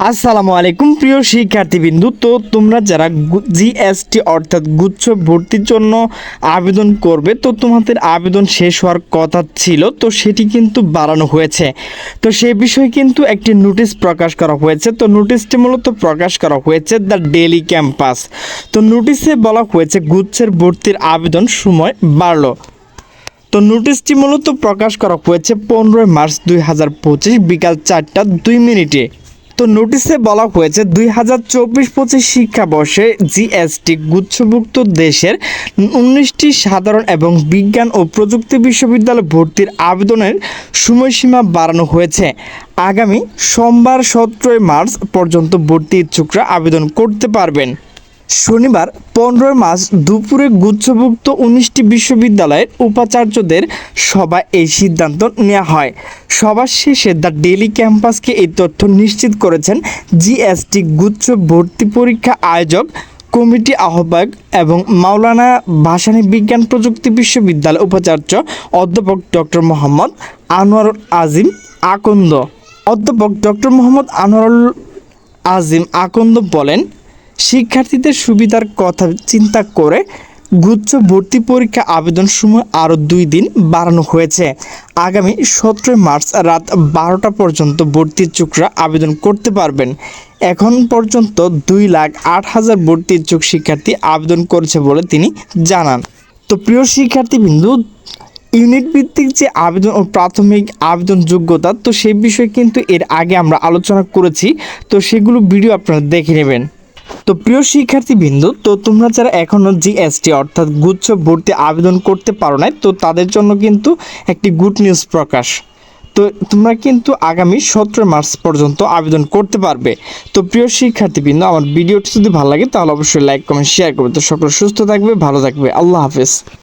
আসসালামু আলাইকুম, প্রিয় শিক্ষার্থীবৃন্দু। তো তোমরা যারা জিএসটি অর্থাৎ গুচ্ছ ভর্তির জন্য আবেদন করবে, তো তোমাদের আবেদন শেষ হওয়ার কথা ছিল, তো সেটি কিন্তু বাড়ানো হয়েছে। তো সেই বিষয়ে কিন্তু একটি নোটিশ প্রকাশ করা হয়েছে। তো নোটিশটি মূলত প্রকাশ করা হয়েছে দ্য ডেলি ক্যাম্পাস। তো নোটিশে বলা হয়েছে, গুচ্ছের ভর্তির আবেদন সময় বাড়লো। তো নোটিশটি মূলত প্রকাশ করা হয়েছে পনেরোই মার্চ দুই হাজার পঁচিশ বিকাল চারটা দুই মিনিটে। তো নোটিশে বলা হয়েছে দুই হাজার চব্বিশ পঁচিশ শিক্ষাবর্ষে জিএসটি গুচ্ছভুক্ত দেশের উনিশটি সাধারণ এবং বিজ্ঞান ও প্রযুক্তি বিশ্ববিদ্যালয় ভর্তির আবেদনের সময়সীমা বাড়ানো হয়েছে। আগামী সোমবার সতেরোই মার্চ পর্যন্ত ভর্তি ইচ্ছুকরা আবেদন করতে পারবেন। শনিবার পনেরোই মার্চ দুপুরে গুচ্ছভুক্ত উনিশটি বিশ্ববিদ্যালয়ের উপাচার্যদের সভায় এই সিদ্ধান্ত নেওয়া হয়। সবার শেষে দ্য ডেলি ক্যাম্পাসকে এই তথ্য নিশ্চিত করেছেন জিএসটি গুচ্ছ ভর্তি পরীক্ষা আয়োজক, কমিটি আহ্বায়ক এবং মাওলানা ভাসানী বিজ্ঞান প্রযুক্তি বিশ্ববিদ্যালয় উপাচার্য অধ্যাপক ডক্টর মোহাম্মদ আনোয়ারুল আজিম আকন্দ। অধ্যাপক ডক্টর মোহাম্মদ আনোয়ারুল আজিম আকন্দ বলেন শিক্ষার্থীদের সুবিধার কথা চিন্তা করে গুচ্ছ ভর্তি পরীক্ষা আবেদন সময় আরও দুই দিন বাড়ানো হয়েছে। আগামী সতেরোই মার্চ রাত বারোটা পর্যন্ত ভর্তি ইচ্ছুকরা আবেদন করতে পারবেন। এখন পর্যন্ত দুই লাখ আট হাজার ভর্তি ইচ্ছুক শিক্ষার্থী আবেদন করেছে বলে তিনি জানান। তো প্রিয় শিক্ষার্থীবৃন্দু, ইউনিট ভিত্তিক যে আবেদন ও প্রাথমিক আবেদন যোগ্যতা, তো সেই বিষয়ে কিন্তু এর আগে আমরা আলোচনা করেছি। তো সেগুলো ভিডিও আপনারা দেখে নেবেন। তো প্রিয় শিক্ষার্থীবৃন্দ, তো তোমরা যারা এখনও জিএসটি অর্থাৎ গুচ্ছ ভর্তি আবেদন করতে পারো নাই, তো তাদের জন্য কিন্তু একটি গুড নিউজ প্রকাশ। তো তোমরা কিন্তু আগামী সতেরো মার্চ পর্যন্ত আবেদন করতে পারবে। তো প্রিয় শিক্ষার্থীবৃন্দ, আমার ভিডিওটি যদি ভালো লাগে, তাহলে অবশ্যই লাইক কমেন্ট শেয়ার করবে। তো সকল সুস্থ থাকবে, ভালো থাকবে। আল্লাহ হাফেজ।